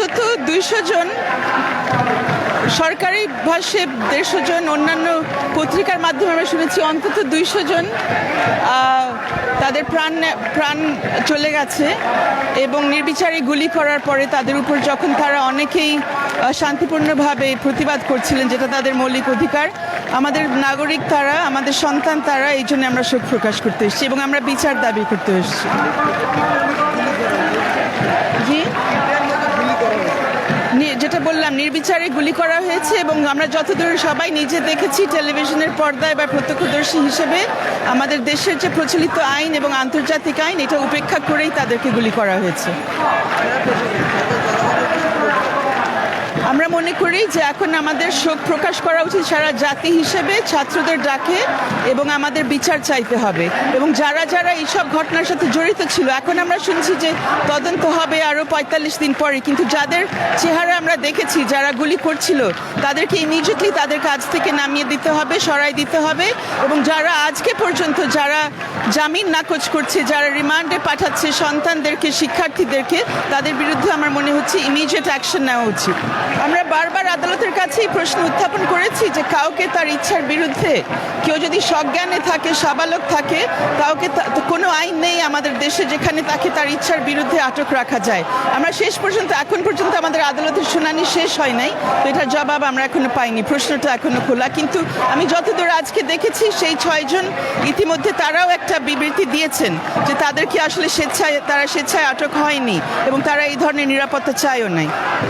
অন্তত দুইশো জন সরকারি ভাষ্যে দেড়শো জন অন্যান্য পত্রিকার মাধ্যমে আমরা শুনেছি, অন্তত দুইশো জন তাদের প্রাণ প্রাণ চলে গেছে এবং নির্বিচারে গুলি করার পরে তাদের উপর যখন তারা অনেকেই শান্তিপূর্ণভাবে প্রতিবাদ করছিলেন যেটা তাদের মৌলিক অধিকার, আমাদের নাগরিক তারা, আমাদের সন্তান তারা, এই জন্য আমরা শোক প্রকাশ করতে এসেছি এবং আমরা বিচার দাবি করতে এসেছি। জি? নির্বিচারে গুলি করা হয়েছে এবং আমরা যতদূর সবাই নিজে দেখেছি টেলিভিশনের পর্দায় বা প্রত্যক্ষদর্শী হিসেবে আমাদের দেশের যে প্রচলিত আইন এবং আন্তর্জাতিক আইন, এটা উপেক্ষা করেই তাদেরকে গুলি করা হয়েছে। আমরা মনে করি যে এখন আমাদের শোক প্রকাশ করা উচিত সারা জাতি হিসেবে ছাত্রদের ডাকে এবং আমাদের বিচার চাইতে হবে। এবং যারা যারা এইসব ঘটনার সাথে জড়িত ছিল, এখন আমরা শুনছি যে তদন্ত হবে আরও পঁয়তাল্লিশ দিন পরে কিন্তু যাদের চেহারা আমরা দেখেছি, যারা গুলি করছিল, তাদেরকে ইমিডিয়েটলি তাদের কাজ থেকে নামিয়ে দিতে হবে, সরাই দিতে হবে। এবং যারা আজকে পর্যন্ত যারা জামিন নাকচ করছে, যারা রিমান্ডে পাঠাচ্ছে সন্তানদেরকে, শিক্ষার্থীদেরকে, তাদের বিরুদ্ধে আমার মনে হচ্ছে ইমিডিয়েট অ্যাকশন নেওয়া উচিত। আমরা বারবার আদালতের কাছেই প্রশ্ন উত্থাপন করেছি যে কাউকে তার ইচ্ছার বিরুদ্ধে কেউ যদি সজ্ঞানে থাকে, সাবালক থাকে, কাউকে কোনো আইন নেই আমাদের দেশে যেখানে তাকে তার ইচ্ছার বিরুদ্ধে আটক রাখা যায়। আমরা শেষ পর্যন্ত, এখন পর্যন্ত আমাদের আদালতের শুনানি শেষ হয় নাই, তো এটার জবাব আমরা এখনও পাইনি। প্রশ্নটা এখনও খোলা। কিন্তু আমি যতদূর আজকে দেখেছি, সেই ছয়জন ইতিমধ্যে তারাও একটা বিবৃতি দিয়েছেন যে তাদেরকে আসলে স্বেচ্ছায় তারা স্বেচ্ছায় আটক হয়নি এবং তারা এই ধরনের নিরাপত্তা চায়ও নাই।